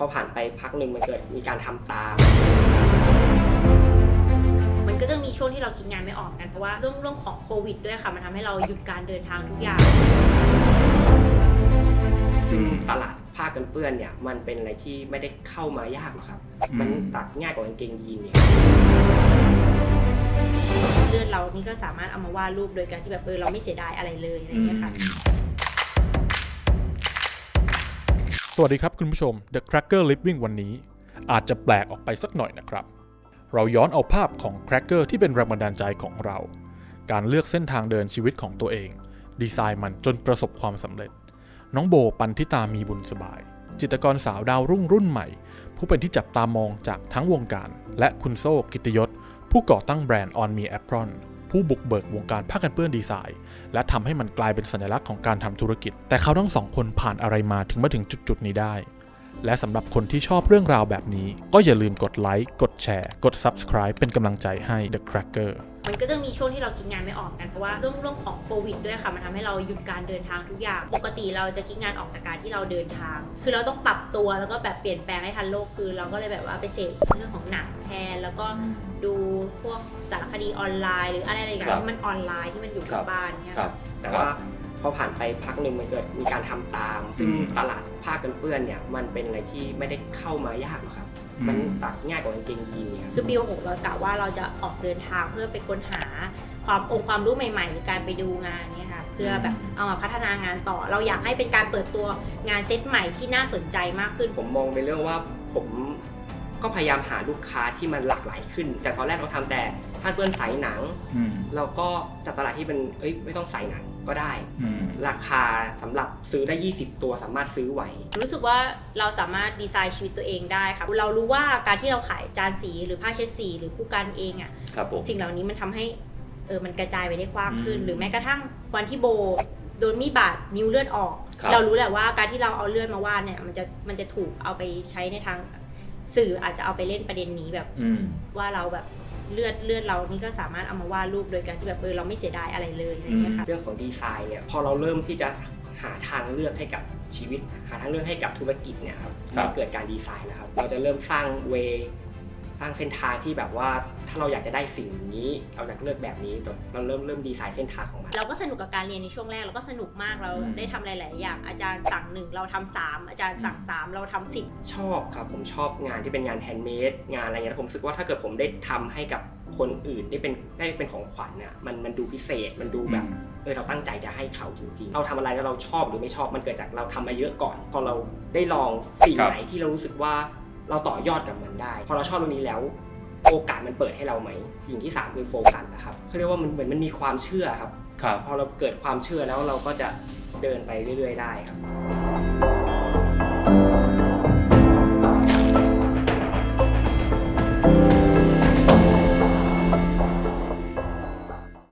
พอผ่านไปพักหนึ่งมันเกิดมีการทำตาม มันก็จะมีช่วงที่เราคิดงานไม่ออกกันเพราะว่าเรื่องเรื่องของโควิดด้วยค่ะ มันทำให้เราหยุดการเดินทางทุกอย่าง ซึ่งตลาดผ้ากันเปื้อนเนี่ยมันเป็นอะไรที่ไม่ได้เข้ามายากหรอกครับ อืม มันตัดง่ายกว่ากางเกงยีนเนี่ย เลือดเรานี่ก็สามารถเอามาวาดรูปโดยการที่แบบเออเราไม่เสียดายอะไรเลยอะไรอย่างเงี้ยค่ะ สวัสดีครับคุณผู้ชม The Cracker Living วันนี้ อาจจะแปลกออกไปสักหน่อยนะครับ เราย้อนเอาภาพของ Cracker ที่เป็นแรงบันดาลใจของเรา การเลือกเส้นทางเดินชีวิตของตัวเอง ดีไซน์มันจนประสบความสำเร็จ น้องโบปันทิตามีบุญสบาย จิตรกรสาวดาวรุ่งรุ่นใหม่ ผู้เป็นที่จับตามองจากทั้งวงการ และคุณโซ่กิตยศ ผู้ก่อตั้งแบรนด์ On Me Apron ผู้บุกเบิกวงการผ้ากันเปื้อนดีไซน์ และทำให้มันกลายเป็นสัญลักษณ์ของการทำธุรกิจ แต่เขาทั้งสองคนผ่านอะไรมาถึงมาถึงจุดๆนี้ได้ และสำหรับคนที่ชอบเรื่องราวแบบนี้ ก็อย่าลืมกดไลค์กดแชร์ กด Subscribe เป็นกำลังใจให้ The Cracker มันก็จะมีช่วงที่เราคิดงานไม่ออกกันเพราะว่าเรื่องเรื่องของโควิดด้วยค่ะ มันทำให้เราหยุดการเดินทางทุกอย่าง ปกติเราจะคิดงานออกจากการที่เราเดินทาง คือเราต้องปรับตัวแล้วก็แบบเปลี่ยนแปลงให้ทันโลกคือ เราก็เลยแบบว่าไปเสพเรื่องของหนังแทนแล้วก็ดูพวกสารคดีออนไลน์ หรืออะไรอะไรอย่างครัเงี้บยที่มันออนไลน์ที่มันอยู่กับบ้านเนี่ยครับแต่ว่าพอผ่านไปพักหนึ่งมันเกิดมีการทำตาม ซึ่งอืมตลาดผ้ากันเปื้อนเนี่ยมันเป็นอะไรที่ไม่ได้เข้ามายากหรอกครับอื มมันตัดง่ายกว่ากางเกงยีนเนี่ยคือปี6เรากะว่าเราจะออกเดินทางเพื่อไปค้นหาความองค์ความรู้ใหม่ๆหรือการไปดูงานเนี่ยค่ะเพื่อแบบเอามาพัฒนางานต่อ เราอยากให้เป็นการเปิดตัวงานเซตใหม่ที่น่าสนใจมากขึ้น ผมมองในเรื่องว่าผมก็พยายามหาลูกค้าที่มันหลากหลายขึ้น จากตอนแรกเราทำแต่ผ้าเปื้อนสายหนังอืมเราก็จัดตลาดที่เป็นเอ้ยไม่ต้องสายหนัง ก็ได้อืมราคาสำหรับซื้อได้ 20 ตัวสามารถซื้อไหว รู้สึกว่าเราสามารถดีไซน์ชีวิตตัวเองได้ค่ะ เรารู้ว่าการที่เราขายจานสีหรือผ้าเช็ดสีหรือผู้กันเองอะ่ะครับผมสิ่งเหล่านี้มันทำให้เออมันกระจายไปได้กว้างขึ้นอืมหรือแม้กระทั่งวันที่โบโดนมีดบาดนิ้วเลือดออกครับเรารู้แหละว่าการที่เราเอาเลือดมาวาดเนี่ยมันจะมันจะถูกเอาไปใช้ในทางสื่ออาจจะเอาไปเล่นประเด็นนี้แบบอืมว่าเราแบบ เลือดเลือดเรานี่ก็สามารถเอามาวาดรูปโดยการที่แบบเออเราไม่เสียดายอะไรเลยอะไรอย่างเงี้ยค่ะเรื่องของดีไซน์เนี่ยพอเราเริ่มที่จะหาทางเลือกให้กับชีวิต หาทางเลือกให้กับธุรกิจเนี่ยครับครับมันเกิดการดีไซน์นะครับ เราจะเริ่มสร้างเว สร้างเส้นทางที่แบบว่าถ้าเราอยากจะได้สิ่งนี้เราอยากเลือกแบบนี้เราเริ่มเริ่มดีไซน์เส้นทางของมัน เราก็สนุกกับการเรียนในช่วงแรกเราก็สนุกมากเราอืมได้ทำหลาย ๆ อย่างอาจารย์สั่งหนึ่งเราทำสามอาจารย์สั่งสามเราทำสิบชอบครับผมชอบงานที่เป็นงานแฮนด์เมดงานอะไรเงี้ยแล้วผมรู้สึกว่าถ้าเกิดผมได้ทำให้กับคนอื่นได้เป็นได้เป็นของขวัญน่ะมันมันดูพิเศษมันดูแบบเออเราตั้งใจจะให้เขาจริงๆ เราทำอะไรแล้วเราชอบหรือไม่ชอบมันเกิดจากเราทำมาเยอะก่อน พอเราได้ลองสิ่งครับไหนที่เรารู้สึกว่า เราต่อยอดกับมันได้ พอเราชอบตรงนี้แล้ว โอกาสมันเปิดให้เราไหมสิ่งที่สามคือโฟกัสนะครับเขาเรียกว่ามันเหมือนมันมีความเชื่อครับ ครับ พอเราเกิดความเชื่อแล้วเราก็จะเดินไปเรื่อย ๆ ได้ครับ